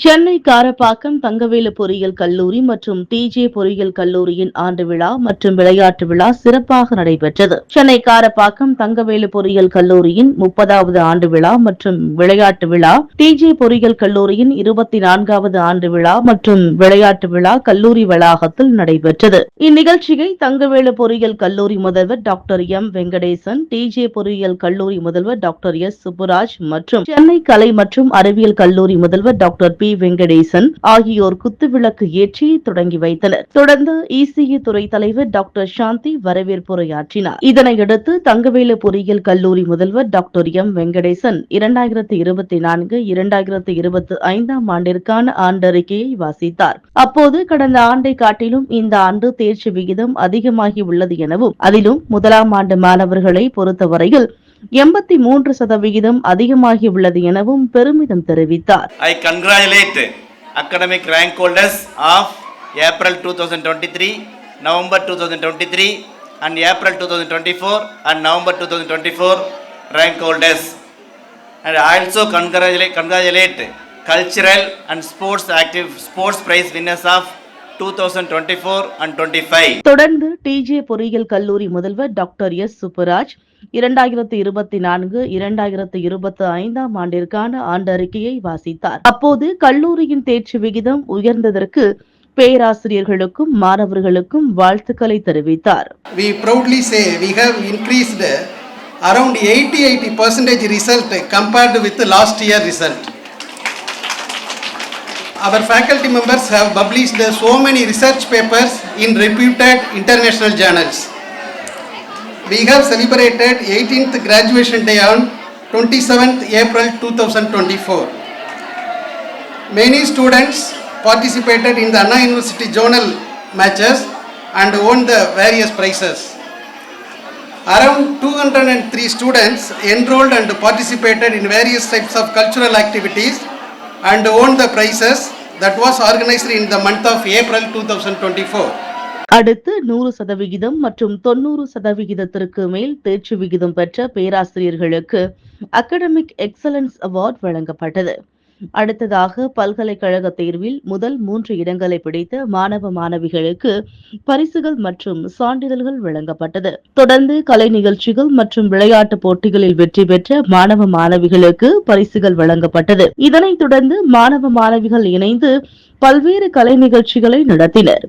சென்னை காரப்பாக்கம் தங்கவேலு பொறியியல் கல்லூரி மற்றும் டிஜே பொறியியல் கல்லூரியின் ஆண்டு விழா மற்றும் விளையாட்டு விழா சிறப்பாக நடைபெற்றது. சென்னை காரப்பாக்கம் தங்கவேலு பொறியியல் கல்லூரியின் முப்பதாவது ஆண்டு விழா மற்றும் விளையாட்டு விழா டிஜே பொறியியல் கல்லூரியின் இருபத்தி நான்காவது ஆண்டு விழா மற்றும் விளையாட்டு விழா கல்லூரி வளாகத்தில் நடைபெற்றது. இந்நிகழ்ச்சியை தங்கவேலு பொறியியல் கல்லூரி முதல்வர் டாக்டர் எம் வெங்கடேசன் டிஜே பொறியியல் கல்லூரி முதல்வர் டாக்டர் எஸ் சுப்புராஜ் மற்றும் சென்னை கலை மற்றும் அறிவியல் கல்லூரி முதல்வர் டாக்டர் பி வி. வெங்கடேசன் ஆகியோர் குத்துவிளக்கு ஏற்றி தொடங்கி வைத்தனர். தொடர்ந்து இசிஇ துறை தலைவர் டாக்டர் சாந்தி வரவேற்புரையாற்றினார். இதனையடுத்து தங்கவேலு பொறியியல் கல்லூரி முதல்வர் டாக்டர் எம். வெங்கடேசன் இரண்டாயிரத்தி இருபத்தி நான்கு இரண்டாயிரத்தி இருபத்தி ஐந்தாம் ஆண்டிற்கான ஆண்டறிக்கையை வாசித்தார். அப்போது கடந்த ஆண்டை காட்டிலும் இந்த ஆண்டு தேர்ச்சி விகிதம் அதிகமாகி உள்ளது எனவும் அதிலும் முதலாம் ஆண்டு மாணவர்களை பொறுத்தவரையில் எண்பத்தி மூன்று சதவிகிதம் அதிகமாகி உள்ளது எனவும் பெருமிதம் தெரிவித்தார் I congratulate academic rank holders of April two thousand twenty three November two thousand twenty three and April two thousand twenty four and November two thousand twenty four rank holders and also congratulate congratulate cultural and sports active sports prize winners of sports prize winners of 2024 and 25. தொடர்ந்து DJ பொறியியல் கல்லூரி முதல்வர் doctor S Subbaraj இரண்டாயிரத்து இருபத்தி நான்கு இரண்டாயிரத்து இருபத்தி ஐந்தாம் ஆண்டிற்கான ஆண்டறிக்கையை வாசித்தார் அப்போது கல்லூரியின் தேர்ச்சி விகிதம் உயர்ந்ததற்கு பேராசிரியர்களுக்கும் மாணவர்களுக்கும் வாழ்த்துக்களை தெரிவித்தார் we proudly say we have increased around 80 80 percentage result compared with last year result. Our faculty members have published so many research papers in reputed international journals. We have celebrated 18th graduation day on 27th April 2024. Many students participated in the Anna University Journal matches and won the various prizes. Around 203 students enrolled and participated in various types of cultural activities and won the prizes that was organized in the month of April 2024. அடுத்து நூறு சதவிகிதம் மற்றும் தொன்னூறு சதவிகிதத்திற்கு மேல் தேர்ச்சி விகிதம் பெற்ற பேராசிரியர்களுக்கு அகடமிக் எக்ஸலன்ஸ் அவார்ட் வழங்கப்பட்டது அடுத்ததாக பல்கலைக்கழக தேர்வில் முதல் மூன்று இடங்களை பிடித்த மாணவ மாணவிகளுக்கு பரிசுகள் மற்றும் சான்றிதழ்கள் வழங்கப்பட்டது. தொடர்ந்து கலை நிகழ்ச்சிகள் மற்றும் விளையாட்டு போட்டிகளில் வெற்றி பெற்ற மாணவ மாணவிகளுக்கு பரிசுகள் வழங்கப்பட்டது. இதனைத் தொடர்ந்து மாணவ மாணவிகள் இணைந்து பல்வேறு கலை நிகழ்ச்சிகளை நடத்தினர்.